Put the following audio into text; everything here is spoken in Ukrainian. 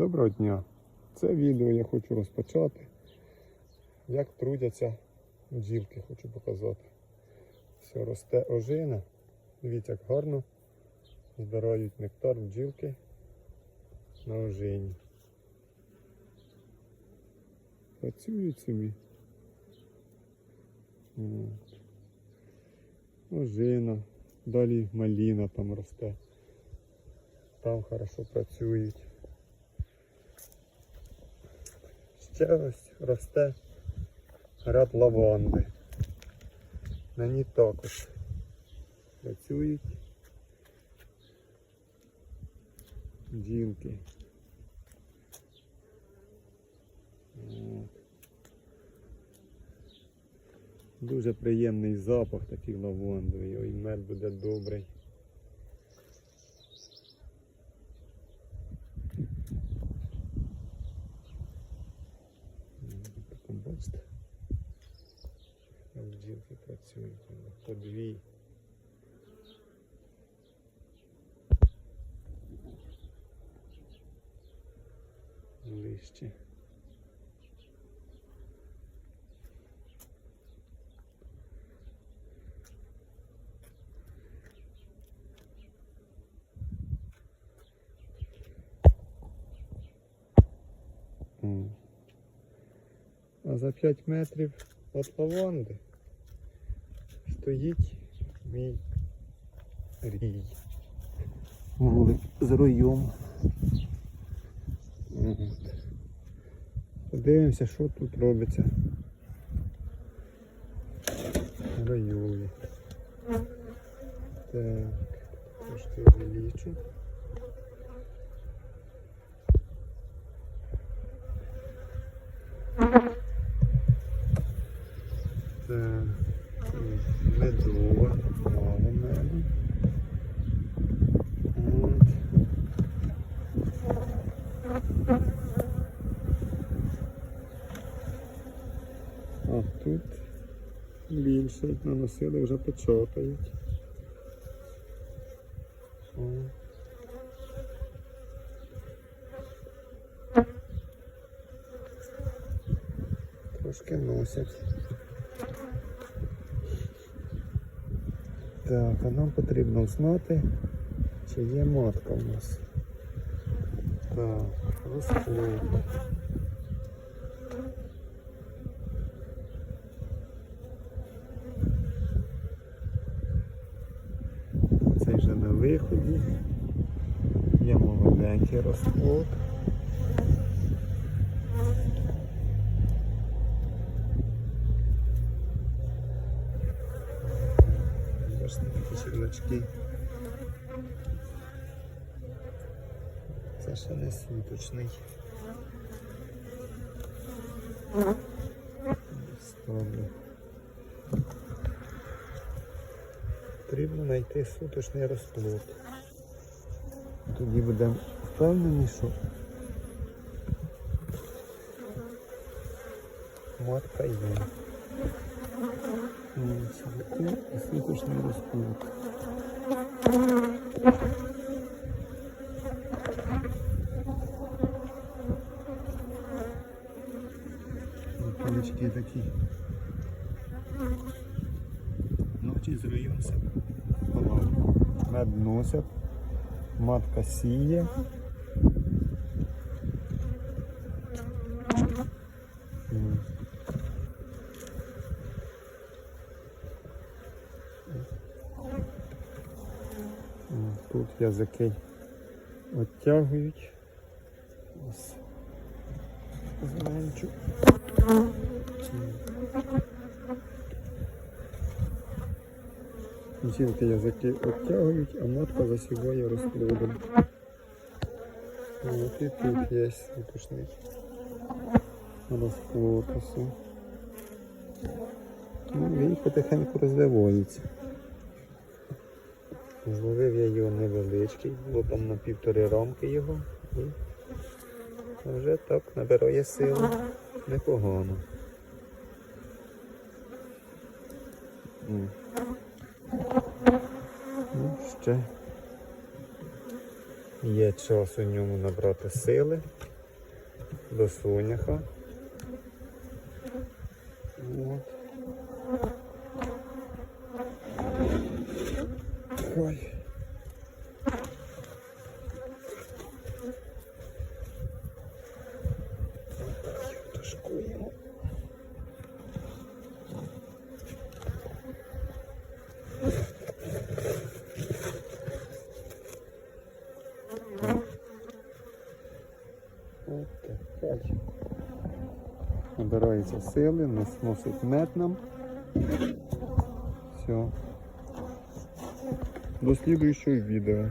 Доброго дня! Це відео я хочу розпочати. Як трудяться бджілки, хочу показати. Все росте ожина. Дивіться, як гарно збирають нектар бджілки на ожині. Працюють собі. Ожина. Далі маліна там росте. Там хорошо працюють. Ще ось росте ряд лаванди. На ній також працюють бджілки. От. Дуже приємний запах такий лавандовий, ой, мед буде добрий. Там бачите, як бджілки працюють, по дві. Ближче. М. А за 5 метрів від лаванди стоїть мій рій. Вулик з роєм. Подивимося, що тут робиться. Райові. Так, трошки увеличу. Так, медова, мало меду. А тут більше наносили, вже почотають. О. Трошки носять. Так, а нам потрібно знати, чи є матка у нас. Так, розплод. Цей вже на виході. Є молоденький розплод. Такі. Це ще не суточний. Ставлю. Потрібно знайти суточний розплод. Тоді будемо впевнені, що матка є. Ось, це Суточний розплод. Кулички такі. Ночі. Матка сіє. Тут язики оттягують. Ось. Зменшу. Жінки язики оттягують, а матка засіває розплодом. І тут є суточний розплод. Ну, він потихеньку розвивається. Зловив я його невеличкий, було там на півтори рамки його і вже так набирає силу непогано. Ну, ще Є час у ньому набрати сили до соняха. От. Ой. Ташкуємо. Набирається сили, носить мед нам. Все. До слідуючого відео.